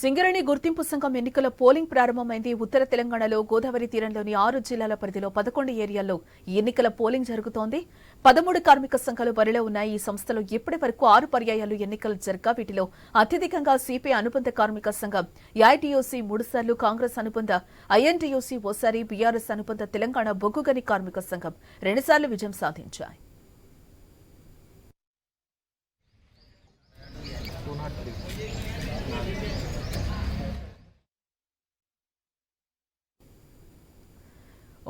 సింగరేణి గుర్తింపు సంఘం ఎన్నికల పోలింగ్ ప్రారంభమైంది. ఉత్తర తెలంగాణలో గోదావరి తీరంలోని ఆరు జిల్లాల పరిధిలో పదకొండు ఏరియాల్లో ఈ ఎన్నికల పోలింగ్ జరుగుతోంది. పదమూడు కార్మిక సంఘాలు బరిలో ఉన్నాయి. ఈ సంస్థలో ఇప్పటి వరకు ఆరు పర్యాయాలు ఎన్నికలు జరగా వీటిలో అత్యధికంగా సిపిఐ అనుబంధ కార్మిక సంఘం ఏఐటీయూసీ మూడుసార్లు కాంగ్రెస్ అనుబంధ ఐఎన్టీయూసీ ఓసారి బీఆర్ఎస్ అనుబంధ తెలంగాణ బొగ్గుగని కార్మిక సంఘం. రెండుసార్లు విజయం సాధించాయి.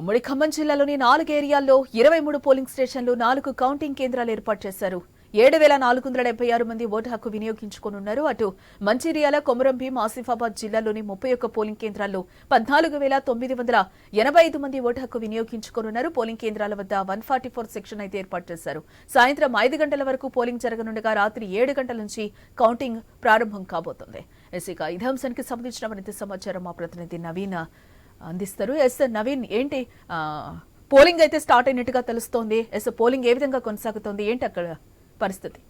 ఉమ్మడి ఖమ్మం జిల్లాలోని నాలుగు ఏరియాల్లో ఇరవై మూడు పోలింగ్ స్టేషన్లు నాలుగు కౌంటింగ్ కేంద్రాలు ఏర్పాటు చేశారు. ఏడు వేల నాలుగు వందల డెబ్బై ఆరు మంది ఓటు హక్కు వినియోగించుకోనున్నారు. అటు మంచిర్యాల కొమరం భీం ఆసిఫాబాద్ జిల్లాలోని ముప్పై ఒక్క పోలింగ్ కేంద్రాల్లో పద్నాలుగు వేల తొమ్మిది వందల ఎనభై ఐదు మంది ఓటు హక్కు వినియోగించుకోనున్నారు. పోలింగ్ కేంద్రాల వద్ద వన్ ఫార్టీ ఫోర్ సెక్షన్ అయితే ఏర్పాటు చేశారు. సాయంత్రం ఐదు గంటల వరకు పోలింగ్ జరగనుండగా రాత్రి ఏడు గంటల నుంచి కౌంటింగ్ ప్రారంభం కాబోతోంది. ఇసిక ఇదే అంశానికి సంబంధించిన మరింత సమాచారం మా ప్రతినిధి నవీన్ అందిస్తారు. ఎస్ నవీన్ ఏంటి? పోలింగ్ అయితే స్టార్ట్ అయినట్టుగా తెలుస్తోంది. ఎస్ పోలింగ్ ఏ విధంగా కొనసాగుతోంది? ఏంటి అక్కడ పరిస్థితి?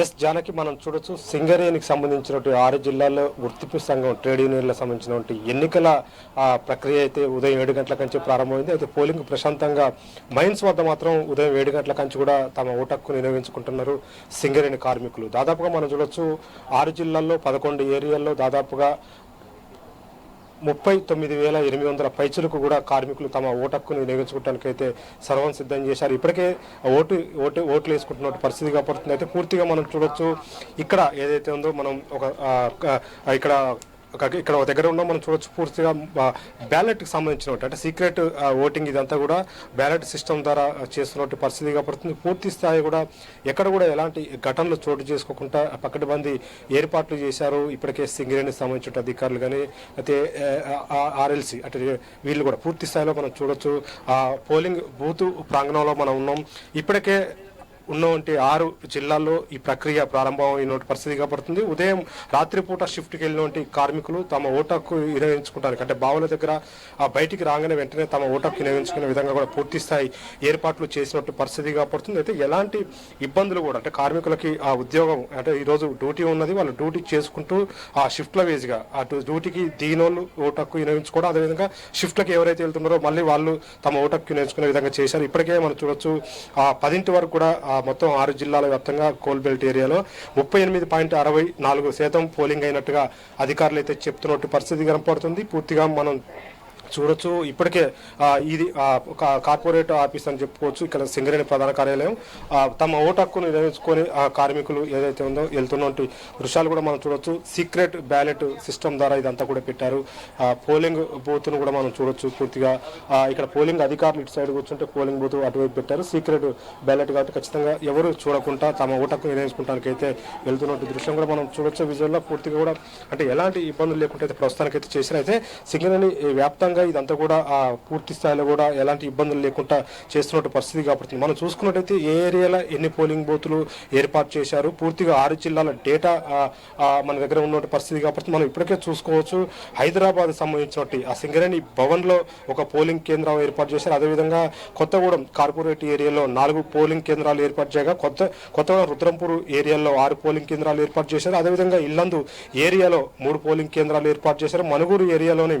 ఎస్ జానకి మనం చూడొచ్చు. సింగరేణికి సంబంధించినటువంటి ఆరు జిల్లాల్లో గుర్తింపు సంఘం ట్రేడ్ యూనియన్లకు సంబంధించినటువంటి ఎన్నికల ఆ, ప్రక్రియ అయితే ఉదయం ఏడు గంటల కంచి ప్రారంభమైంది. అయితే పోలింగ్ ప్రశాంతంగా మైన్స్ వద్ద మాత్రం ఉదయం ఏడు గంటల కంచి కూడా తమ ఓటక్కు వినియోగించుకుంటున్నారు సింగరేణి కార్మికులు. దాదాపుగా మనం చూడొచ్చు ఆరు జిల్లాల్లో పదకొండు ఏరియాల్లో దాదాపుగా ముప్పై తొమ్మిది వేల ఎనిమిది వందల పైచులకు కూడా కార్మికులు తమ ఓటక్కును వినియోగించుకోవడానికి అయితే సర్వం సిద్ధం చేశారు. ఇప్పటికే ఓటు ఓటు ఓట్లు వేసుకుంటున్న పరిస్థితి కాబట్టి అయితే పూర్తిగా మనం చూడొచ్చు. ఇక్కడ ఏదైతే ఉందో మనం ఒక ఇక్కడ ఇక్కడ ఒక దగ్గర ఉన్నాం మనం చూడొచ్చు పూర్తిగా బ్యాలెట్కి సంబంధించిన అంటే సీక్రెట్ ఓటింగ్ ఇదంతా కూడా బ్యాలెట్ సిస్టమ్ ద్వారా చేస్తున్నట్టు పరిస్థితి పడుతుంది పూర్తి స్థాయి కూడా ఎక్కడ కూడా ఎలాంటి ఘటనలు చోటు చేసుకోకుండా పక్కడబంది ఏర్పాట్లు చేశారు. ఇప్పటికే సింగరేణికి సంబంధించిన అధికారులు కానీ అయితే ఆర్ఎల్సి అంటే వీళ్ళు కూడా పూర్తి స్థాయిలో మనం చూడొచ్చు. ఆ పోలింగ్ బూత్ ప్రాంగణంలో మనం ఉన్నాం. ఇప్పటికే ఉన్నటువంటి ఆరు జిల్లాల్లో ఈ ప్రక్రియ ప్రారంభమైన పరిస్థితి కాబడుతుంది. ఉదయం రాత్రిపూట షిఫ్ట్కి వెళ్ళినటువంటి కార్మికులు తమ ఓటకు వినియోగించుకుంటారు. అంటే బావుల దగ్గర బయటికి రాగానే వెంటనే తమ ఓటకు వినియోగించుకునే విధంగా కూడా పూర్తి స్థాయి ఏర్పాట్లు చేసినట్టు పరిస్థితి కాబడుతుంది. అయితే ఎలాంటి ఇబ్బందులు కూడా అంటే కార్మికులకి ఆ ఉద్యోగం అంటే ఈరోజు డ్యూటీ ఉన్నది వాళ్ళు డ్యూటీ చేసుకుంటూ ఆ షిఫ్ట్ల వేజ్గా అటు డ్యూటీకి దీనోళ్ళు ఓటకు వినియోగించుకోవడం అదేవిధంగా షిఫ్ట్లకు ఎవరైతే వెళ్తున్నారో మళ్ళీ వాళ్ళు తమ ఓటకు వినియోగించుకునే విధంగా చేశారు. ఇప్పటికే మనం చూడొచ్చు ఆ పదింటి వరకు కూడా మొత్తం ఆరు జిల్లాల వ్యాప్తంగా కోల్బెల్ట్ ఏరియాలో ముప్పై ఎనిమిది పాయింట్ అరవై నాలుగు శాతం పోలింగ్ అయినట్టుగా అధికారులు అయితే చెప్తున్నట్టు పరిస్థితి కనపడుతుంది. పూర్తిగా మనం చూడొచ్చు. ఇప్పటికే ఇది ఒక కార్పొరేట్ ఆఫీస్ అని చెప్పుకోవచ్చు. ఇక్కడ సింగరేణి ప్రధాన కార్యాలయం. తమ ఓటు హక్కును నిర్వహించుకొని కార్మికులు ఏదైతే ఉందో వెళ్తున్నటువంటి దృశ్యాలు కూడా మనం చూడొచ్చు. సీక్రెట్ బ్యాలెట్ సిస్టమ్ ద్వారా ఇదంతా కూడా పెట్టారు. పోలింగ్ బూత్ను కూడా మనం చూడొచ్చు పూర్తిగా. ఇక్కడ పోలింగ్ అధికారులు ఇటు సైడ్ కూర్చుంటే పోలింగ్ బూత్ అటువైపు పెట్టారు. సీక్రెట్ బ్యాలెట్ కాబట్టి ఖచ్చితంగా ఎవరు చూడకుండా తమ ఓటు హక్కును నిర్వహించుకోవడానికి అయితే వెళ్తున్నట్టు దృశ్యం కూడా మనం చూడొచ్చు. విజువల్లో పూర్తిగా కూడా అంటే ఎలాంటి ఇబ్బందులు లేకుండా అయితే ప్రస్తుతానికి అయితే చేసిన అయితే సింగరేణి వ్యాప్తంగా ఇదంతా కూడా ఆ పూర్తి స్థాయిలో కూడా ఎలాంటి ఇబ్బందులు లేకుండా చేస్తున్నట్టు పరిస్థితి కాబట్టి మనం చూసుకున్నట్టయితే ఏ ఏరియాలో ఎన్ని పోలింగ్ బూతులు ఏర్పాటు చేశారు పూర్తిగా ఆరు జిల్లాల డేటా మన దగ్గర ఉన్న పరిస్థితి కాబట్టి మనం ఇప్పటికే చూసుకోవచ్చు. హైదరాబాద్ సంబంధించినటువంటి ఆ సింగరేణి భవన్లో ఒక పోలింగ్ కేంద్రం ఏర్పాటు చేశారు. అదేవిధంగా కొత్తగూడెం కార్పొరేట్ ఏరియాలో నాలుగు పోలింగ్ కేంద్రాలు ఏర్పాటు చేయగా కొత్త కొత్తగా రుద్రంపూర్ ఏరియాలో ఆరు పోలింగ్ కేంద్రాలు ఏర్పాటు చేశారు. అదేవిధంగా ఇల్లందు ఏరియాలో మూడు పోలింగ్ కేంద్రాలు ఏర్పాటు చేశారు. మనుగూరు ఏరియాలోని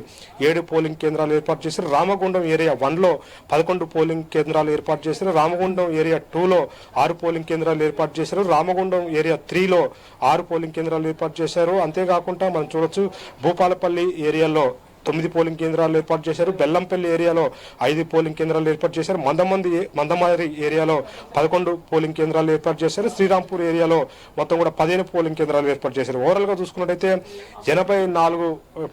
ఏడు పోలింగ్ కేంద్రాలు ఏర్పాటు చేశారు. రామగుండం ఏరియా వన్లో పదకొండు పోలింగ్ కేంద్రాలు ఏర్పాటు చేశారు. రామగుండం ఏరియా టూలో ఆరు పోలింగ్ కేంద్రాలు ఏర్పాటు చేశారు. రామగుండం ఏరియా త్రీలో ఆరు పోలింగ్ కేంద్రాలు ఏర్పాటు చేశారు. అంతేకాకుండా మనం చూడొచ్చు భూపాలపల్లి ఏరియాలో తొమ్మిది పోలింగ్ కేంద్రాలు ఏర్పాటు చేశారు. బెల్లంపల్లి ఏరియాలో ఐదు పోలింగ్ కేంద్రాలు ఏర్పాటు చేశారు. మందమంది మందమారి ఏరియాలో పదకొండు పోలింగ్ కేంద్రాలు ఏర్పాటు చేశారు. శ్రీరాంపూర్ ఏరియాలో మొత్తం కూడా పదిహేను పోలింగ్ కేంద్రాలు ఏర్పాటు చేశారు. ఓవరాల్గా చూసుకున్నట్టయితే ఎనభై నాలుగు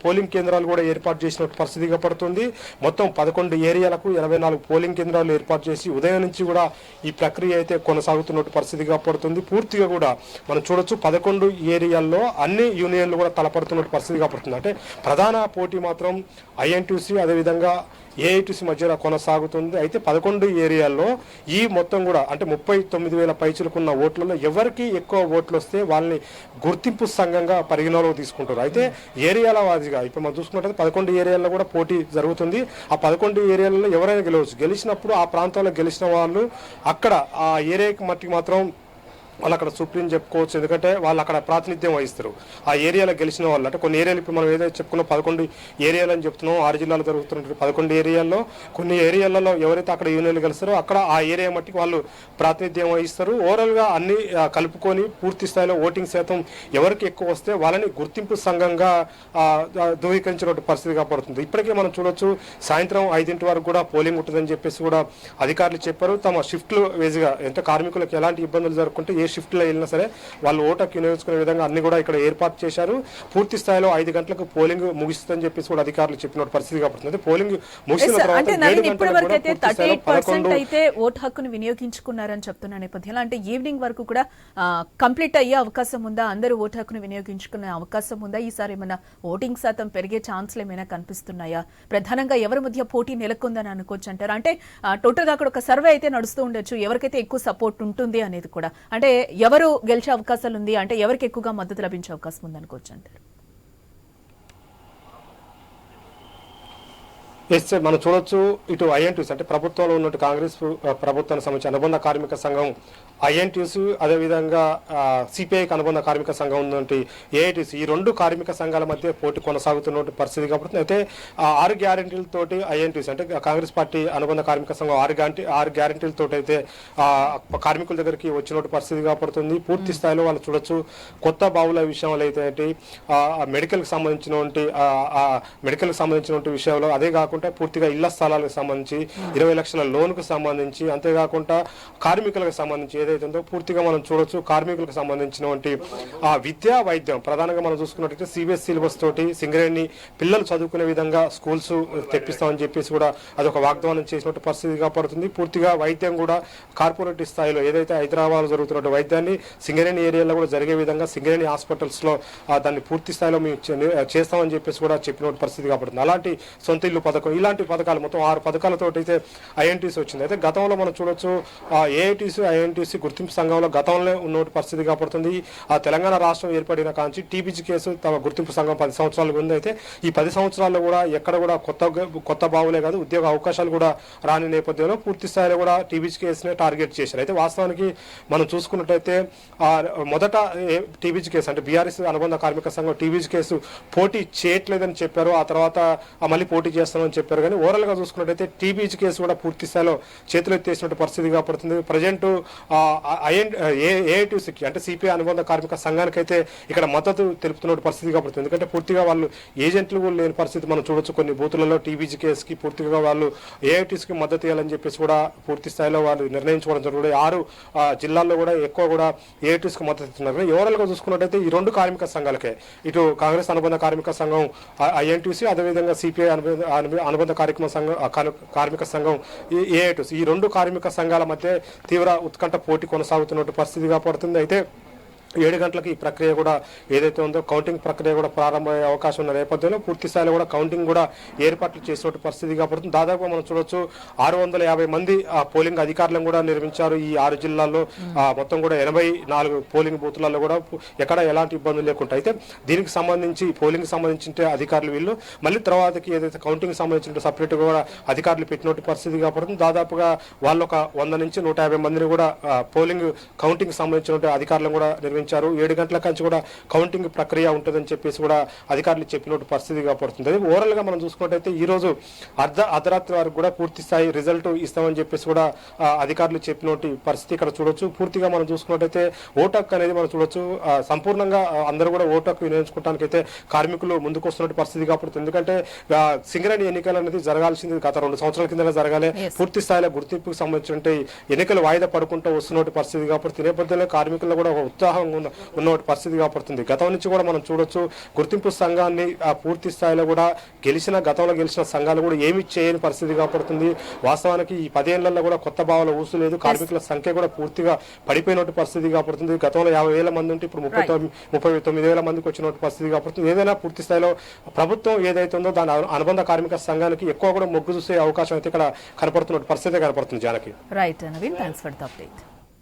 పోలింగ్ కేంద్రాలు కూడా ఏర్పాటు చేసిన పరిస్థితిగా పడుతుంది మొత్తం పదకొండు ఏరియాలకు ఎనభై నాలుగు పోలింగ్ కేంద్రాలు ఏర్పాటు చేసి ఉదయం నుంచి కూడా ఈ ప్రక్రియ అయితే కొనసాగుతున్నట్టు పరిస్థితిగా పడుతుంది పూర్తిగా కూడా మనం చూడొచ్చు పదకొండు ఏరియాల్లో అన్ని యూనియన్లు కూడా తలపడుతున్నట్టు పరిస్థితిగా పడుతుంది అంటే ప్రధాన పోటీ మాత్రం ఐఎన్టీసీ అదేవిధంగా ఏఐటీసీ మధ్యలో కొనసాగుతుంది. అయితే పదకొండు ఏరియాల్లో ఈ మొత్తం కూడా అంటే ముప్పై తొమ్మిది వేల పైచులకున్న ఓట్లలో ఎవరికి ఎక్కువ ఓట్లు వస్తే వాళ్ళని గుర్తింపు సంఘంగా పరిగణలోకి తీసుకుంటారు. అయితే ఏరియాల వారీగా ఇప్పుడు మనం చూసుకున్నట్లయితే పదకొండు ఏరియాల్లో కూడా పోటీ జరుగుతుంది. ఆ పదకొండు ఏరియాలలో ఎవరైనా గెలవచ్చు. గెలిచినప్పుడు ఆ ప్రాంతంలో గెలిచిన వాళ్ళు అక్కడ ఆ ఏరియాకి మట్టికి మాత్రం వాళ్ళు అక్కడ సుప్రీం చెప్పుకోవచ్చు. ఎందుకంటే వాళ్ళు అక్కడ ప్రాతినిధ్యం వహిస్తారు. ఆ ఏరియాలో గెలిచిన వాళ్ళు అంటే కొన్ని ఏరియాలు ఇప్పుడు మనం ఏదైతే చెప్పుకున్నాం పదకొండు ఏరియాలు అని చెప్తున్నాం ఆరు జిల్లాలు జరుగుతున్నటువంటి పదకొండు ఏరియాల్లో కొన్ని ఏరియాలలో ఎవరైతే అక్కడ యూనియన్లు గెలుస్తారో అక్కడ ఆ ఏరియా మట్టికి వాళ్ళు ప్రాతినిధ్యం వహిస్తారు. ఓవరాల్గా అన్ని కలుపుకొని పూర్తి స్థాయిలో ఓటింగ్ శాతం ఎవరికి ఎక్కువ వస్తే వాళ్ళని గుర్తింపు సంఘంగా ధృవీకరించినటువంటి పరిస్థితి కాపాడుతుంది. ఇప్పటికే మనం చూడొచ్చు సాయంత్రం ఐదింటి వరకు కూడా పోలింగ్ ఉంటుందని చెప్పేసి కూడా అధికారులు చెప్పారు. తమ షిఫ్ట్లు వేజ్గా అంటే కార్మికులకు ఎలాంటి ఇబ్బందులు జరుగుతుంటే ఏ షిఫ్ట్లో వెళ్ళినా సరే వాళ్ళు ఓటకు వినియోగించుకునే విధంగా అన్ని కూడా ఇక్కడ ఏర్పాటు చేశారు. పూర్తి స్థాయిలో ఐదు గంటలకు పోలింగ్ ముగిస్తుందని చెప్పేసి కూడా అధికారులు చెప్పిన పరిస్థితి కాబట్టి పోలింగ్ ముగిసిన తర్వాత అయితే ఓటు హక్కును వినియోగించుకున్నారని చెప్తున్న నేపథ్యంలో అంటే ఈవినింగ్ వరకు కూడా కంప్లీట్ అయ్యే అవకాశం ఉందా? అందరూ ఓటు హక్కును వినియోగించుకునే అవకాశం ఉందా? ఈసారి ఏమైనా ఓటింగ్ శాతం పెరిగే ఛాన్స్లు ఏమైనా కనిపిస్తున్నాయా? ప్రధానంగా ఎవరి మధ్య పోటీ నెలకొందని అనుకోవచ్చు అంటారు. అంటే టోటల్గా అక్కడ ఒక సర్వే అయితే నడుస్తూ ఉండొచ్చు. ఎవరికైతే ఎక్కువ సపోర్ట్ ఉంటుంది అనేది కూడా. అంటే ఎవరు గెలిచే అవకాశాలు ఉంది అంటే ఎవరికి ఎక్కువగా మద్దతు లభించే అవకాశం ఉందనుకోవచ్చు అంటారు ఎస్ మనం చూడొచ్చు ఇటు ఐఎన్టీస్ అంటే ప్రభుత్వంలో ఉన్నట్టు కాంగ్రెస్ ప్రభుత్వానికి సంబంధించి అనుబంధ కార్మిక సంఘం ఐఎన్టీస్ అదేవిధంగా సిపిఐకి అనుబంధ కార్మిక సంఘం ఉన్నటువంటి ఏఐటీసీ ఈ రెండు కార్మిక సంఘాల మధ్య పోటీ కొనసాగుతున్న పరిస్థితి కాబట్టి అయితే ఆరు గ్యారంటీలతోటి ఐఎన్టీసీ అంటే కాంగ్రెస్ పార్టీ అనుబంధ కార్మిక సంఘం ఆరు గ్యారంటీ ఆరు గ్యారంటీలతో అయితే కార్మికుల దగ్గరికి వచ్చినటువంటి పరిస్థితి కాబడుతుంది. పూర్తి స్థాయిలో వాళ్ళు చూడొచ్చు. కొత్త బావుల విషయంలో అయితే మెడికల్కి సంబంధించినటువంటి మెడికల్కి సంబంధించినటువంటి విషయంలో అదే కాకుండా పూర్తిగా ఇళ్ళ స్థలాలకు సంబంధించి ఇరవై లక్షల లోన్కు సంబంధించి అంతేకాకుండా కార్మికులకు సంబంధించి ఏదైతే ఉందో పూర్తిగా మనం చూడొచ్చు కార్మికులకు సంబంధించినటువంటి ఆ విద్యా వైద్యం. ప్రధానంగా మనం చూసుకున్నట్టయితే సిబిఎస్ సిలబస్ తోటి సింగరేణి పిల్లలు చదువుకునే విధంగా స్కూల్స్ తెప్పిస్తామని చెప్పేసి కూడా అదొక వాగ్దానం చేసినట్టు పరిస్థితి కాపాడుతుంది పూర్తిగా వైద్యం కూడా కార్పొరేట్ స్థాయిలో ఏదైతే హైదరాబాద్ జరుగుతున్న వైద్యాన్ని సింగరేణి ఏరియాలో కూడా జరిగే విధంగా సింగరేణి హాస్పిటల్స్లో దాన్ని పూర్తి స్థాయిలో మేము చేస్తామని చెప్పేసి కూడా చెప్పిన పరిస్థితి కాపాడుతుంది అలాంటి సొంత ఇల్లు పథకం ఇలాంటి పథకాలు మొత్తం ఆరు పథకాలతో అయితే ఐఎన్టీసీ వచ్చింది. అయితే గతంలో మనం చూడొచ్చు ఏఐటీసీ ఐఎన్టీసీ గుర్తింపు సంఘంలో గతంలో ఉన్న పరిస్థితి కాబడుతుంది. ఆ తెలంగాణ రాష్ట్రం ఏర్పడిన కాంచి టీబీజీ కేసు తమ గుర్తింపు సంఘం పది సంవత్సరాలు ఉంది. అయితే ఈ పది సంవత్సరాల్లో కూడా ఎక్కడ కూడా కొత్త కొత్త బావులే కాదు ఉద్యోగ అవకాశాలు కూడా రాని నేపథ్యంలో పూర్తి స్థాయిలో కూడా టీబీజీ కేసునే టార్గెట్ చేశారు. అయితే వాస్తవానికి మనం చూసుకున్నట్టయితే మొదట టీబీజీ కేసు అంటే బీఆర్ఎస్ అనుబంధ కార్మిక సంఘం టీబీజీ కేసు పోటీ చేయట్లేదని చెప్పారు. ఆ తర్వాత మళ్ళీ పోటీ చేస్తామని చెప్పారు. కానీ ఓవరాల్గా చూసుకున్నట్టయితే టీబీజీ కేసు కూడా పూర్తి స్థాయిలో చేతులు ఎత్తేసినట్టు పరిస్థితి కాబడుతుంది ప్రజెంట్ ఏఐటీసీకి అంటే సిపిఐ అనుబంధ కార్మిక సంఘానికి అయితే ఇక్కడ మద్దతు తెలుపుతున్న పరిస్థితి కాబడుతుంది ఎందుకంటే పూర్తిగా వాళ్ళు ఏజెంట్లు కూడా లేని పరిస్థితి మనం చూడొచ్చు. కొన్ని బూతులలో టీబీజీ కేసుకి పూర్తిగా వాళ్ళు ఏఐటీసీకి మద్దతు ఇవ్వాలని చెప్పేసి కూడా పూర్తి స్థాయిలో వాళ్ళు నిర్ణయించుకోవడం జరుగుతుంది. ఆరు జిల్లాల్లో కూడా ఎక్కువ కూడా ఏఐటీసీకి మద్దతు ఇస్తున్నారు. కానీ చూసుకున్నట్టయితే ఈ రెండు కార్మిక సంఘాలకే. ఇటు కాంగ్రెస్ అనుబంధ కార్మిక సంఘం ఐఎన్టీసీ అదేవిధంగా సిపిఐ అనుబంధ అనుబంధ కార్మిక సంఘం కార్మిక సంఘం ఏఐటీసీ ఈ రెండు కార్మిక సంఘాల మధ్య తీవ్ర ఉత్కంఠ పోటీ కొనసాగుతున్నట్టు పరిస్థితిగా పడుతుంది. అయితే ఏడు గంటలకు ఈ ప్రక్రియ కూడా ఏదైతే ఉందో కౌంటింగ్ ప్రక్రియ కూడా ప్రారంభమయ్యే అవకాశం ఉన్న నేపథ్యంలో పూర్తి స్థాయిలో కూడా కౌంటింగ్ కూడా ఏర్పాట్లు చేసినట్టు పరిస్థితి కాపాడుతుంది దాదాపుగా మనం చూడొచ్చు ఆరు వందల యాభై మంది ఆ, పోలింగ్ అధికారులను కూడా నిర్మించారు ఈ ఆరు జిల్లాల్లో. మొత్తం కూడా ఎనభై నాలుగు పోలింగ్ బూత్లలో కూడా ఎక్కడ ఎలాంటి ఇబ్బందులు లేకుండా. అయితే దీనికి సంబంధించి పోలింగ్ సంబంధించి అధికారులు వీళ్ళు మళ్ళీ తర్వాతకి ఏదైతే కౌంటింగ్ సంబంధించిన సపరేట్ కూడా అధికారులు పెట్టినట్టు పరిస్థితి కాపాడుతుంది దాదాపుగా వాళ్ళు ఒక వంద నుంచి నూట యాభై మందిని కూడా పోలింగ్ కౌంటింగ్ సంబంధించిన అధికారులను కూడా నిర్మించారు. ఏడు గంటల కంచి కూడా కౌంటింగ్ ప్రక్రియ ఉంటుందని చెప్పేసి కూడా అధికారులు చెప్పినట్టు పరిస్థితి కాపాడుతుంది అదే ఓవరాల్గా మనం చూసుకున్నట్టయితే ఈ రోజు అర్ధ అర్ధరాత్రి వరకు కూడా పూర్తి స్థాయి రిజల్ట్ ఇస్తామని చెప్పేసి కూడా అధికారులు చెప్పినట్టు పరిస్థితి ఇక్కడ చూడొచ్చు. పూర్తిగా మనం చూసుకున్నట్టయితే ఓటక్ అనేది మనం చూడొచ్చు. సంపూర్ణంగా అందరూ కూడా ఓటక్ వినియోగించుకోవడానికి అయితే కార్మికులు ముందుకు వస్తున్నట్టు పరిస్థితి కాపాడుతుంది ఎందుకంటే సింగరేణి ఎన్నికలు అనేది జరగాల్సింది. గత రెండు సంవత్సరాల కింద జరగాలి. పూర్తి స్థాయిలో గుర్తింపుకు సంబంధించిన ఎన్నికలు వాయిదా పడుకుంటూ వస్తున్నట్టు పరిస్థితి కాబట్టి నేపథ్యంలో కార్మికుల్లో కూడా ఒక ఉన్న ఉన్న పరిస్థితి కాపాడుతుంది గతం నుంచి కూడా మనం చూడొచ్చు గుర్తింపు సంఘాన్ని ఆ పూర్తి స్థాయిలో కూడా గెలిచిన గతంలో గెలిచిన సంఘాలు కూడా ఏమి చేయని పరిస్థితి కాపాడుతుంది వాస్తవానికి ఈ పదేళ్ళలో కూడా కొత్త భావాల ఊసు లేదు కార్మికుల సంఖ్య కూడా పూర్తిగా పడిపోయినట్టు పరిస్థితి కాపాడుతుంది గతంలో యాభై వేల మంది ఉంటే ఇప్పుడు ముప్పై ముప్పై తొమ్మిది వేల మందికి వచ్చినట్టు పరిస్థితి కాపాడుతుంది ఏదైనా పూర్తి స్థాయిలో ప్రభుత్వం ఏదైతే ఉందో దాని అను- అనుబంధ కార్మిక సంఘానికి ఎక్కువ కూడా మొగ్గు చూసే అవకాశం అయితే ఇక్కడ కనపడుతున్న పరిస్థితి కనపడుతుంది Janaki. Right Naveen thanks for the update